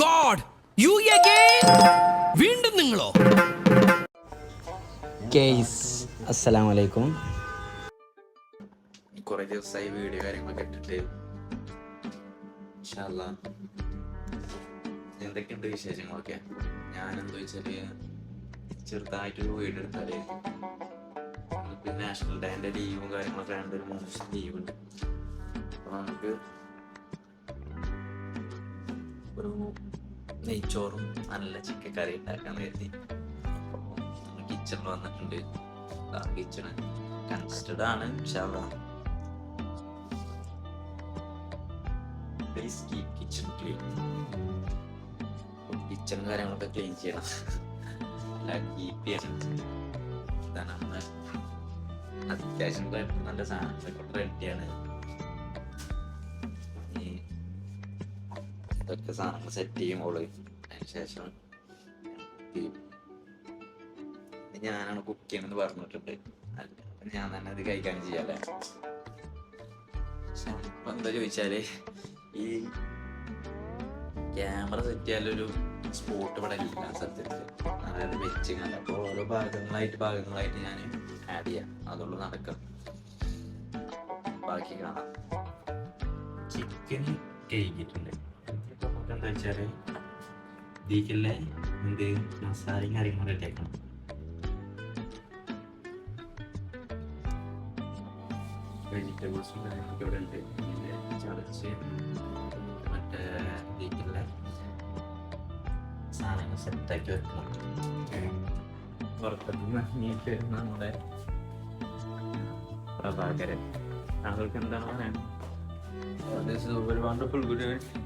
God you again വീണ്ടും നിങ്ങളോ? Case അസ്സലാമു അലൈക്കും കുറേ ദിവസമായി വീഡിയോ കാര്യങ്ങളൊക്കെ ഇട്ടിട്ട്. എന്തൊക്കെയുണ്ട് വിശേഷങ്ങളൊക്കെ? ഞാൻ എന്താ വെച്ചാൽ ചെറുതായിട്ടൊരു വീട് എടുത്താൽ നാഷണൽ ഡേന്റെ ലീവും കാര്യങ്ങളൊക്കെ ആയതുകൊണ്ട് ഒരു ലീവ് ഉണ്ട്. അപ്പൊ നമുക്ക് ഒരു നെയ്ച്ചോറും നല്ല ചിക്കൻ കറി ഉണ്ടാക്കാന്ന് കരുതി. കിച്ചണിൽ വന്നിട്ടുണ്ട്. കിച്ചണ് കൺസ്റ്റഡ് ആണ് ഇൻഷാല്ലാ please keep kitchen clean kitchen കാര്യങ്ങളൊക്കെ ക്ലീൻ ചെയ്യണം. കീപ്പ് ചെയ്യണം. അത്യാവശ്യം നല്ല സാധനങ്ങളൊക്കെ റെഡിയാണ് ഇതൊക്കെ സാധനങ്ങൾ സെറ്റ് ചെയ്യും അതിന് ശേഷം ഈ- ഇത് ഞാനാണ് കുക്ക് ചെയ്യണമെന്ന് പറഞ്ഞിട്ടുണ്ട്. ഞാൻ തന്നെ അത് കഴിക്കാൻ ചെയ്യാല്ലേ? ഇപ്പൊ എന്താ ചോദിച്ചാൽ ഈ ക്യാമറ സെറ്റ് ചെയ്യാനൊരു സ്പോട്ട് ഇവിടെ ഇല്ല സത്യത്തിൽ അതായത് വെച്ച് കണ്ട. അപ്പോൾ ഓരോ ഭാഗങ്ങളായിട്ട് ഭാഗങ്ങളായിട്ട് ഞാൻ ആഡ് ചെയ്യാം. അതുള്ളൂ നടക്കാം ബാക്കി കാണാം. ചിക്കൻ നമുക്ക് എന്താ വെച്ചാൽ ഇതിലേക്കുള്ള എന്ത് മസാലയും കാര്യങ്ങളും റെഡിയാക്കണം വെജിറ്റബിൾസും കാര്യങ്ങളൊക്കെ ഇവിടെ ഉണ്ട്. പിന്നെ ചതച്ച് മറ്റേ ഇതിലേക്കുള്ള സാധനങ്ങൾ സെറ്റാക്കി വെക്കണം. പുറത്തുനിന്ന് വരുന്ന നമ്മുടെ പ്രഭാകരൻ. താങ്കൾക്ക് എന്താണ് പറയാൻ വണ്ടർഫുൾ ഗുഡ് very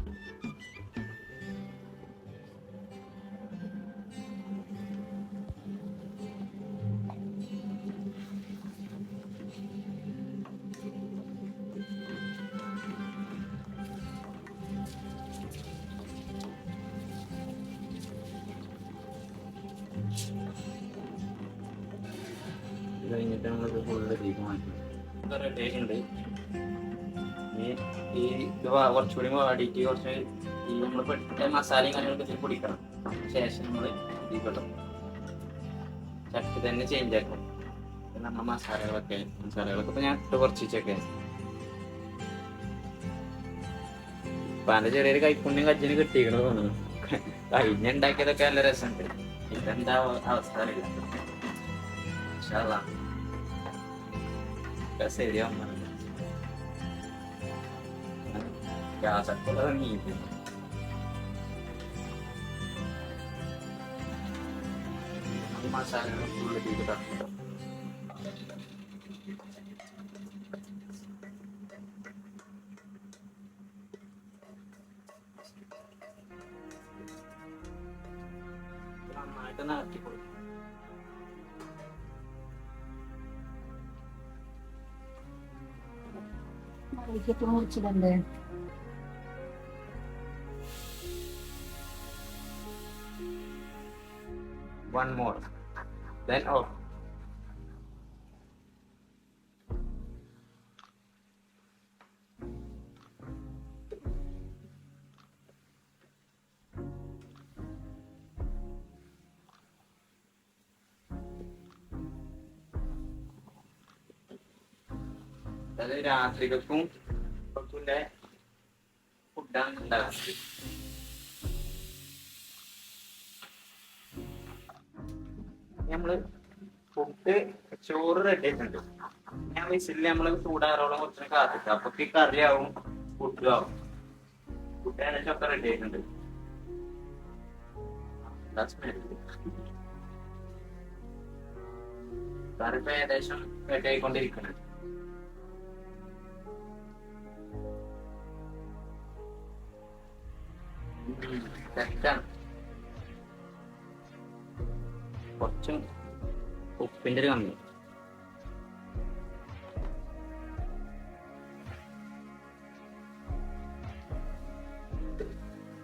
കഴിഞ്ഞിട്ട് നമ്മളിത് ഫുള്ള് റെഡി ആയിട്ടുണ്ട് ഈ കുറച്ച് ഈ നമ്മൾ പെട്ട മസാലയും കാര്യങ്ങളൊക്കെ ഇതിൽ ശേഷം നമ്മൾ ഇതിൽപ്പെട്ടോ ചട്ടി തന്നെ ചേഞ്ച് ആക്കും. നമ്മൾ മസാലകളൊക്കെ മസാലകളൊക്കെ ഇപ്പൊ ഞാൻ ഇട്ട് കുറച്ച് വെച്ചൊക്കെ ഇപ്പൊ അതിന്റെ ചെറിയൊരു കൈപ്പുണ്യം കജ്ജിന് കിട്ടിക്കണത് തോന്നുന്നു. കഴിഞ്ഞ ഉണ്ടാക്കിയതൊക്കെ നല്ല രസമുണ്ട്. ഇതെന്താ അവസ്ഥ അറിയില്ല. Kasi yaman. Gasan ya, ko lang ngipin. Gitu. Masalah ng tulad dito. Wicket മുറിച്ചിടണ്ടേ one more then off അത് രാത്രികൾക്കും ഫുഡിന്റെ ഫുഡാണ് ഉണ്ടാകുന്നത് നമ്മൾ ഫുഡ് ചോറ് റെഡി ആയിട്ടുണ്ട്. ഞാൻ വിസിലിൽ നമ്മൾ ചൂടാറോളം കുറച്ച് കാത്തിട്ട് അപ്പൊ കറിയാവും ഫുഡും ആവും. ഫുഡ് ഏകദേശം ഒക്കെ റെഡി ആയിട്ടുണ്ട്? കറി ഇപ്പൊ ഏകദേശം റെഡി ആയിക്കൊണ്ടിരിക്കുന്നത് സെറ്റാണ് കുറച്ചും ഉപ്പിന്റെ ഒരു കമ്മി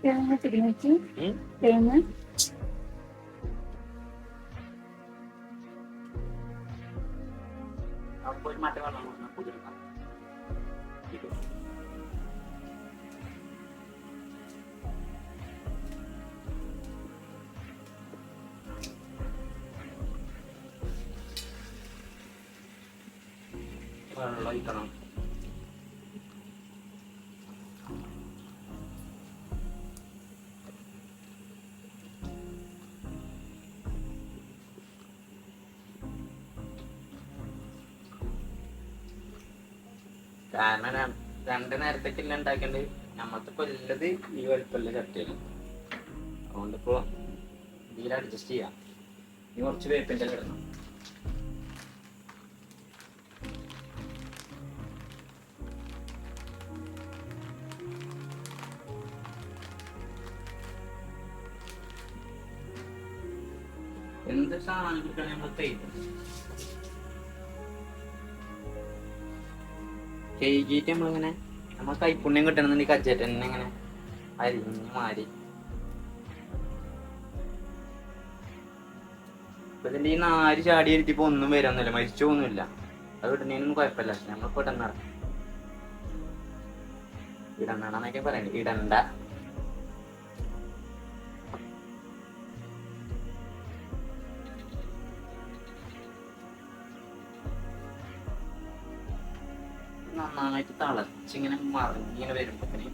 തേങ്ങ തിരിഞ്ഞു വെച്ച് ഉം. തേങ്ങ അപ്പൊ ഒരു മറ്റേ വെള്ളം കൊടുക്കണം, ര- രണ്ട് നേരത്തേക്കില്ല ഉണ്ടാക്കേണ്ടത് നമ്മൾക്ക് കൊല്ലത് ഈ വലുപ്പമുള്ള ചട്ടിയാണ്. അതുകൊണ്ടിപ്പോ ഇതിൽ അഡ്ജസ്റ്റ് ചെയ്യാം. ഇനി കുറച്ച് വേപ്പിന്റെ ഇടണം. എന്ത് സാധനങ്ങൾക്കാണ് നമ്മൾ തയ്ക്കും കഴുകിയിട്ട് നമ്മളിങ്ങനെ നമ്മൾ കൈപ്പുണ്യം കിട്ടണമെന്നുണ്ടെങ്കിൽ കജ്ജറ്റ തന്നെ ഇങ്ങനെ അരിഞ്ഞ് മാറി ഇതിന്റെ ഈ നാല് ചാടി എടുത്തിപ്പോ ഒന്നും വരാന്നല്ല മരിച്ചു പോകുന്നില്ല അത് ഇടുന്നതിനൊന്നും കുഴപ്പമില്ല നമ്മളിപ്പോ ഇടന്നറ ഇടണ്ടെന്നൊക്കെ പറയണ്ട. ഇടണ്ട. തിളച്ചിങ്ങനെ മറിഞ്ഞിങ്ങനെ വരുമ്പോഴത്തേന്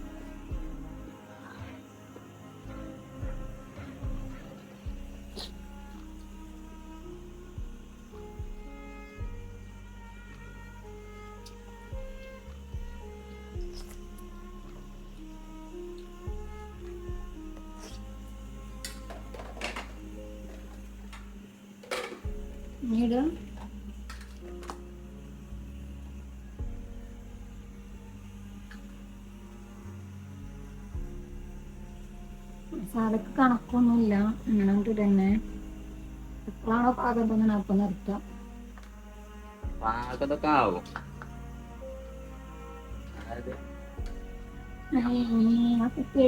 പിന്നീട് കണക്കൊന്നുമില്ല. അങ്ങനെ തന്നെ എപ്പോഴാണോ പാകം തോന്നണം അപ്പം നിർത്താം. പാകതൊക്കെ ആവും. ആ കുപ്പി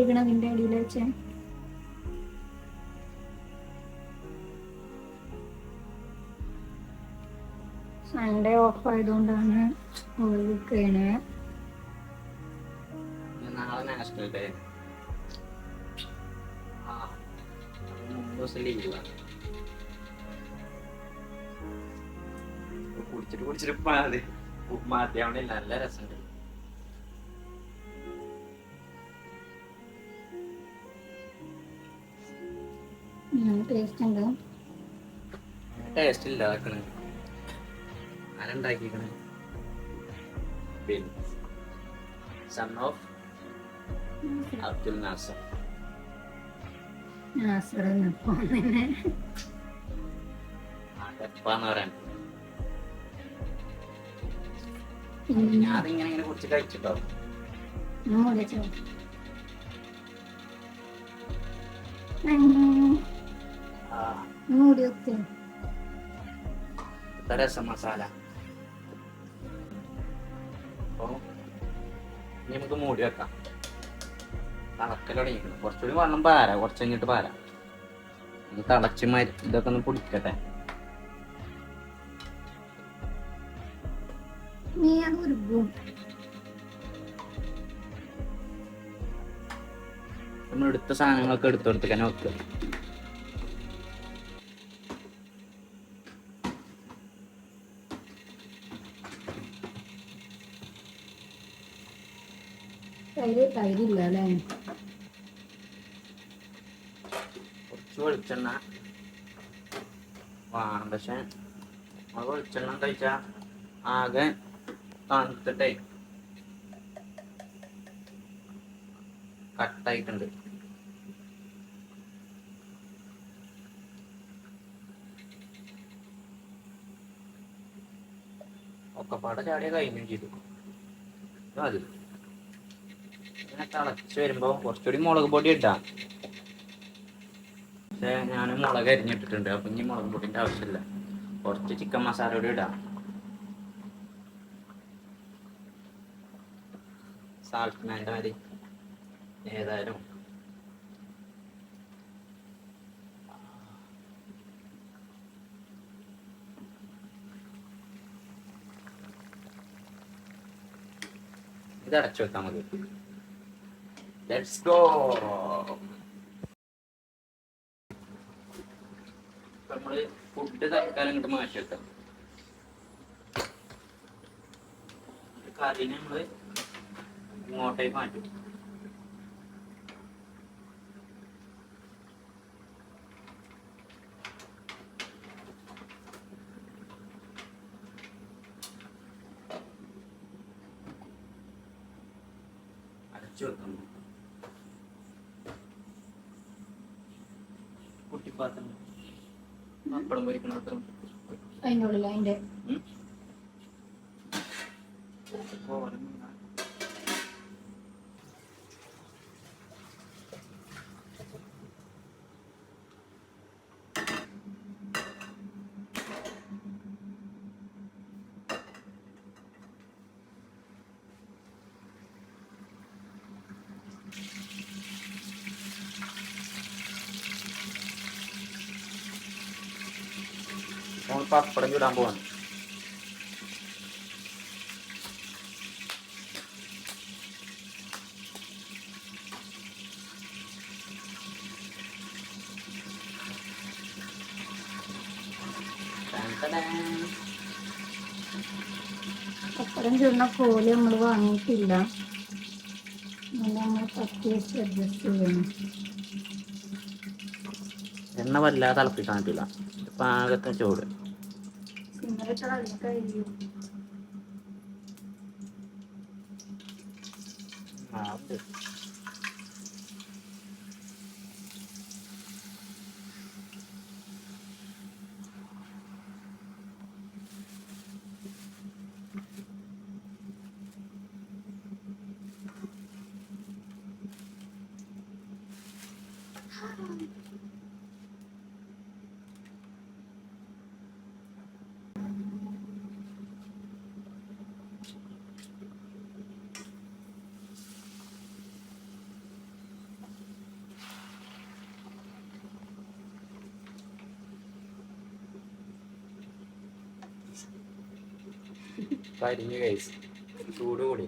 അടിയിൽ വെച്ചേ. സൺഡേ ഓഫ് ആയതുകൊണ്ടാണ് ഒഴുകണേ നാളെ നാഷണൽ ഡേ ദിവസം ലീവാണ് കുടിച്ചിട്ട് കുടിച്ചിട്ട് മതിയാവണില്ല നല്ല രസമുണ്ട് ടേസ്റ്റ് ഇല്ല ആക്കണ് ആരുണ്ടാക്കിക്കണ് പിന്നെ സൺ ഓഫ് അബ്ദുൽ നാസർ ഞാനിങ്ങനെ ഇങ്ങനെ കുടിച്ച് കഴിച്ചിട്ടോ? രസം മസാല. നമുക്ക് മൂടി വെക്കാം. തിളക്കൽ തുടങ്ങിക്കണം കുറച്ചുകൂടി വെള്ളം പാര കുറച്ച് കഴിഞ്ഞിട്ട് പാര. ഒന്ന് തളച്ച് മരി ഇതൊക്കെ ഒന്ന് പൊടിക്കട്ടെ നമ്മൾ എടുത്ത സാധനങ്ങളൊക്കെ എടുത്തു തന്നെ വെക്കുക തൈര് തൈരില്ല അല്ലേ? കുറച്ച് വെളിച്ചെണ്ണ വേണം പക്ഷെ ആ വെളിച്ചെണ്ണ എന്താ വെച്ചാ ആകെ തണുത്തിട്ടേ കട്ടായിട്ടുണ്ട് ഒക്കെപ്പാടെ ചാടിയ കഴിഞ്ഞും ചെയ്തു അത് ഇങ്ങനെ തിളച്ച് വരുമ്പോ കുറച്ചുകൂടി മുളക് പൊടി ഇട്ടാം പക്ഷെ ഞാൻ മുളക് അരിഞ്ഞിട്ടിട്ടുണ്ട്. അപ്പം ഇനി മുളക് പൊടിന്റെ ആവശ്യമില്ല. കുറച്ച് ചിക്കൻ മസാല കൂടി ഇടാം. സാൾട്ട് വേണ്ട മതി ഏതായാലും. ഇത് അടച്ചു വെക്കാം നമുക്ക്. ലെറ്റ്സ് ഗോ നമ്മൾ ഫുഡ് തൽക്കാലം ഇങ്ങോട്ട് മാറ്റി വെക്കാം കറിനെ നമ്മൾ ഇങ്ങോട്ടേക്ക് മാറ്റും. അതിൻ്റെ ഉള്ളിൽ അതിൻ്റെ പപ്പടം ചൂടാൻ പോവാണ് ടാൻ ടാൻ. പപ്പടം ചുരുന്ന കോൽ നമ്മൾ വാങ്ങിയിട്ടില്ല. നമ്മൾ അഡ്ജസ്റ്റ് ചെയ്യണം. എണ്ണ വല്ലാതെ തിളപ്പിക്കാൻ പറ്റില്ല. പാകത്തെ ചൂട്. હા കരിഞ്ഞ് കഴിച്ച്. ചൂട് കൂടി.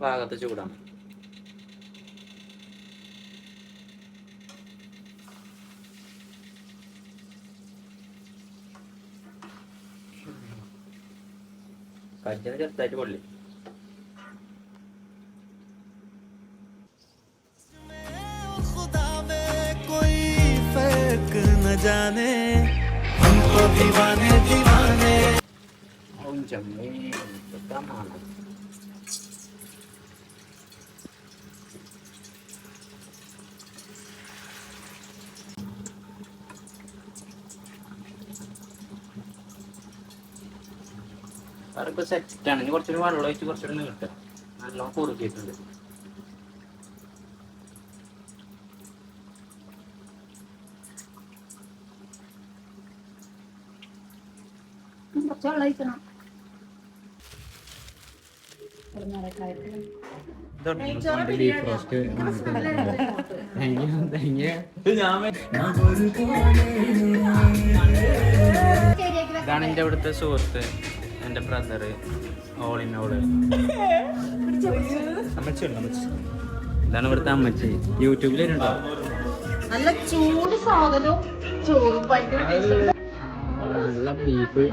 പാകത്തെ ചൂടാണ്. കജ്ജന് ചെറുതായിട്ട് പൊള്ളി. സെറ്റാണ് ഇനി കുറച്ചുകൂടി വെള്ളം ഒഴിച്ച് കുറച്ചുകൂടി കിട്ടുക നല്ലോണം കുറുക്കിയിട്ടുണ്ട് കുറച്ച് വെള്ളം ഒഴിക്കണം ഒരു മരക്കായത്തിൽ ഇതാണ് എന്റെ അവിടുത്തെ സുഹൃത്ത് എന്റെ ബ്രദർ ഓളിനോട് ഇതാണ് ഇവിടുത്തെ അമ്മച്ചി. യൂട്യൂബിൽ വരുന്നുണ്ടോ നല്ല ചൂട് സാധനവും നല്ല ബീഫ്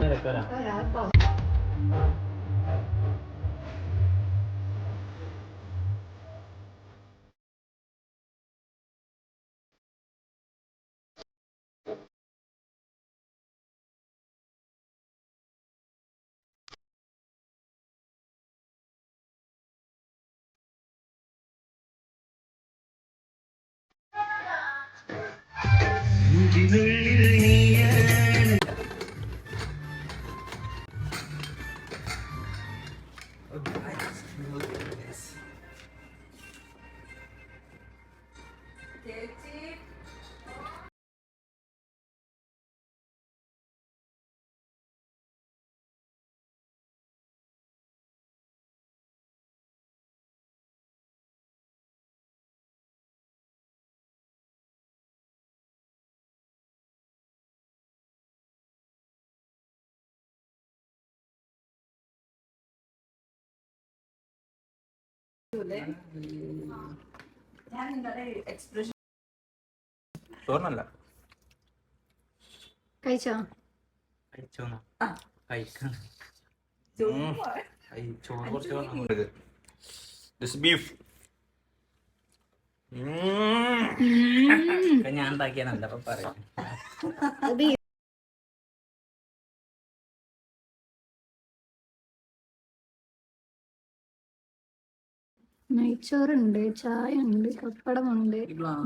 தேய்ச்சி एक्सप्रेशन ചോറിനല്ല. കഴിച്ചോ? കഴിച്ചോന്നോ കഴിക്കണം. ചോറ് കുറച്ച് ചോറിനുണ്ട് ദിസ് ബീഫ് ഇപ്പൊ ഞാൻ ഉണ്ടാക്കിയാണല്ല അപ്പൊ പറയാം. നെയ്ച്ചോറുണ്ട് ചായ ഉണ്ട് പപ്പടമുണ്ട്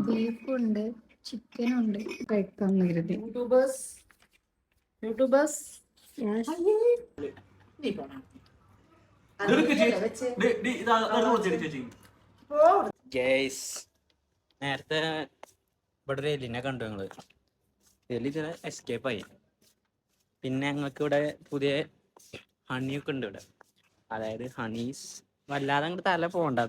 ബീഫുണ്ട്. ചിക്കനുണ്ട്. കഴിക്കാൻ കരുതി. യൂട്യൂബേഴ്സ്. യൂട്യൂബേഴ്സ്. നേരത്തെ ഇവിടെ ഒരു എലിനെ കണ്ടു ഞങ്ങൾ. എലി ചില എസ്കേപ്പ് ആയി. പിന്നെ ഞങ്ങൾക്ക് ഇവിടെ പുതിയ ഹണിയൊക്കെ ഉണ്ട് ഇവിടെ. അതായത് ഹണീസ്. വല്ലാതെ അങ്ങോട്ട് തല പോണ്ട.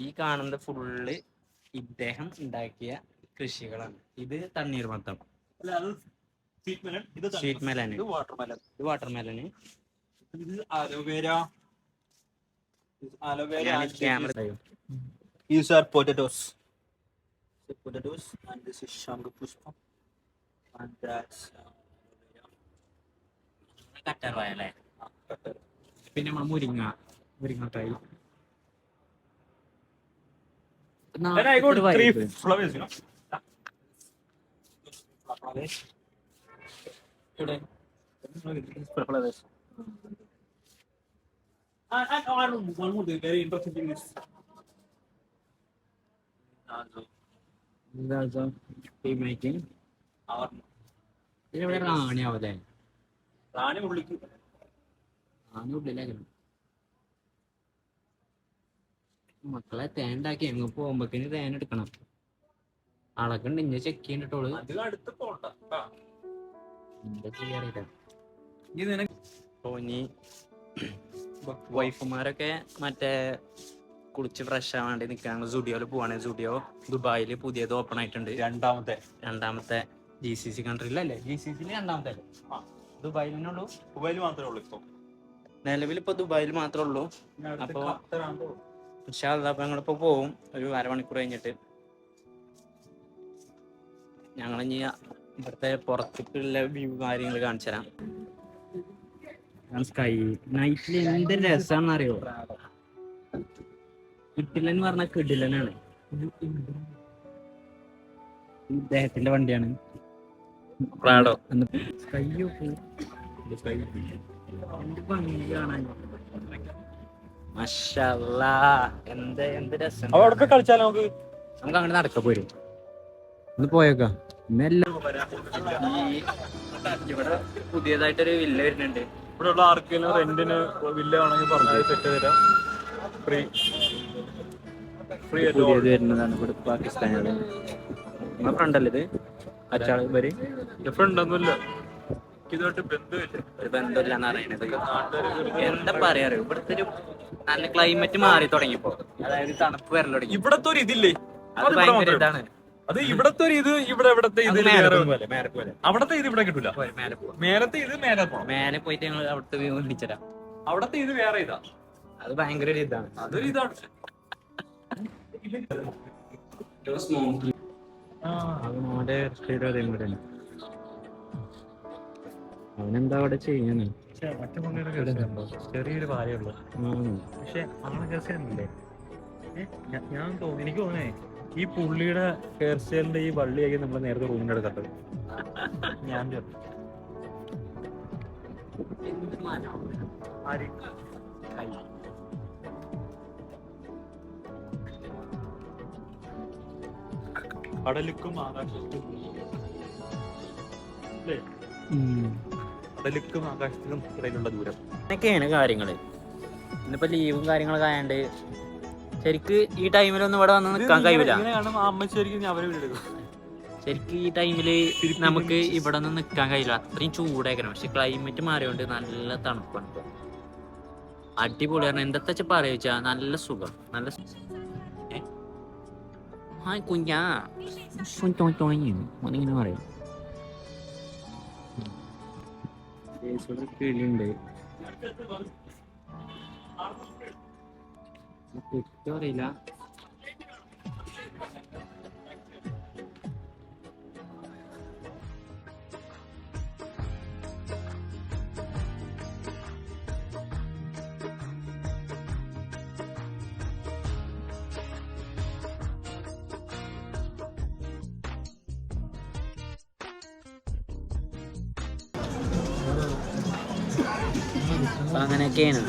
ഈ കാണുന്നത് ഫുള്ള് ഇദ്ദേഹം ഉണ്ടാക്കിയ കൃഷികളാണ്. ഇത് തണ്ണീർമത്തം സ്വീറ്റ് മെലൻ ഇത് വാട്ടർ മെലൻ ഇത് വാട്ടർമെലന് ഇത് aloe vera aloe vera camera These are potatoes. The potatoes, and this is Shangapushpam. And that's uh, കറ്റാർവായ പിന്നെ നമ്മൾ മുരിങ്ങ മുരിങ്ങക്കായി Then I got three flowers, you know. Flowers. Today. Flowers. And, and, and one more thing, very interesting thing is. Uh, making our ഇവിടെ റാണിയാവല്ലേ റാണി ഉള്ളിക്ക് റാണി ഉള്ളിലായിരുന്നു മക്കളെ തേൻ ഉണ്ടാക്കി എങ്ങ് പോകുമ്പോക്കിന് തേൻ എടുക്കണം. അളക്കുണ്ട് ഇഞ്ഞ ചെക്ക് ചെയ്യണ്ടോൾ തോന്നി വൈഫുമാരൊക്കെ മറ്റേ കുളിച്ച് ഫ്രഷ് ആവാൻ വേണ്ടി നിൽക്കുകയാണ് സുഡിയോയിൽ പോവാണ്. സുഡിയോ ദുബായിൽ പുതിയത് ഓപ്പൺ ആയിട്ടുണ്ട്. രണ്ടാമത്തെ. രണ്ടാമത്തെ ജി സി സി കൺട്രിയിലല്ലേ ജി സി സിയിൽ രണ്ടാമത്തെ ആ. ദുബായിലിനുള്ളൂ മൊബൈൽ മാത്രമേ ഉള്ളൂ ഇപ്പൊ. നിലവിൽ ഇപ്പൊ ദുബായിൽ മാത്രമേ ഉള്ളൂ അപ്പൊ- പക്ഷെ അപ്പൊ ഞങ്ങളിപ്പോ പോവും. ഒരു അരമണിക്കൂർ കഴിഞ്ഞിട്ട്. ഞങ്ങൾ ഇനി ഇവിടുത്തെ പുറത്തേക്കുള്ള വ്യൂ കാര്യങ്ങൾ കാണിച്ചു തരാം സ്കൈ നൈറ്റിൽ എന്ത് രസമാണെന്ന് അറിയോ കിട്ടില്ലൻ പറഞ്ഞ കിടിലനാണ്. ഇദ്ദേഹത്തിന്റെ വണ്ടിയാണ്. പ്രാഡോ സ്കൈയോ എന്ത് ഭംഗി കാണാൻ എന്ത് എന്ത് രസം. അവിടെ പോയി കളിച്ചാലോ നമുക്ക്? നമുക്ക് അങ്ങനെ നടക്ക പോരും ഒന്ന് പോയേക്കാം. ഇന്നെല്ലാം ഈ ഇവിടെ പുതിയതായിട്ടൊരു വില്ല വരുന്നുണ്ട്. ഇവിടെ ഉള്ള ആർക്കെങ്കിലും റെന്റിന് വില്ല ആണെങ്കിൽ പറഞ്ഞാൽ സെറ്റ് തരാം. ഫ്രീ ഫ്രീ പുതിയത് വരുന്നതാണ് ഇവിടെ പാകിസ്ഥാനാണ് നിങ്ങളെ ഫ്രണ്ടല്ലേ ഇത്? അച്ചാൾ ഇവർ ഡിഫറെന്റ് ഒന്നുമില്ല. ഇതുമായിട്ട് ബന്ധമില്ല. ഒരു ബന്ധമില്ലെന്ന് അറിയണത് എന്താ പറയാ അറിയോ? ഇവിടുത്തെ ഒരു നല്ല ക്ലൈമറ്റ് മാറി തുടങ്ങിയപ്പോ. അതായത് തണുപ്പ് വരൽ തുടങ്ങി. ഇവിടത്തെ ഒരു ഇതില്ലേ? അത് ഭയങ്കര ഇതാണ്. അത് ഇവിടത്തെ ഒരു ഇത് ഇവിടെ ഇവിടത്തെ ഇത്. അവിടത്തെ ഇത് ഇവിടെ കിട്ടൂല. മേലത്തെ ഇത് മേലെ പോണം. മേലെ പോയിട്ട് ഞങ്ങൾ അവിടുത്തെ വ്യൂ വിളിച്ചരാം അവിടത്തെ ഇത് വേറെ ഇതാ. അത് ഭയങ്കര ഒരു ഇതാണ്. അതൊരു ഇതാണ്. അവനോടെ സ്റ്റേറ്റ് അതേ കൂടെ അവനെന്താ അവിടെ ചെയ്യണേ മറ്റേ ചെറിയൊരു കാര്യമുള്ളൂ. പക്ഷെ ആളെ കേസല്ലേ ഞാൻ തോന്നി എനിക്ക് തോന്നേ ഈ പുള്ളിയുടെ ഹെയർ സ്റ്റൈലിന്റെ ഈ വള്ളിയാക്കി നമ്മൾ നേരത്തെ റൂമിന്റെ അടുത്തത് ഞാൻ? കടലുക്കും ആകാശത്തും. അല്ലേ? കടലുക്കും ആകാശത്തിനും ഇടയിലുള്ള ദൂരം. അങ്ങനെയൊക്കെയാണ് കാര്യങ്ങൾ ഇന്നിപ്പോ ലീവും കാര്യങ്ങളൊക്കെ ആയണ്ട് ശരിക്ക് ഈ ടൈമിലൊന്നും ഇവിടെ വന്ന് നിൽക്കാൻ കഴിയില്ല ശരിക്ക് ഈ ടൈമിൽ നമുക്ക് ഇവിടെ ഒന്നും നിൽക്കാൻ കഴിയില്ല. അത്രയും ചൂടേക്കണം പക്ഷെ ക്ലൈമറ്റ് മാറിയോണ്ട് നല്ല തണുപ്പാണ് ഇപ്പൊ. അടിപൊളിയാണ് എന്താ വെച്ചാ പറയാ നല്ല സുഖം. നല്ല സുഖം ഹായ് കുഞ്ഞാ. സോയ് തോയ് ചേച്ചിയുടെ അറിയില്ല. അങ്ങനെയൊക്കെയാണ്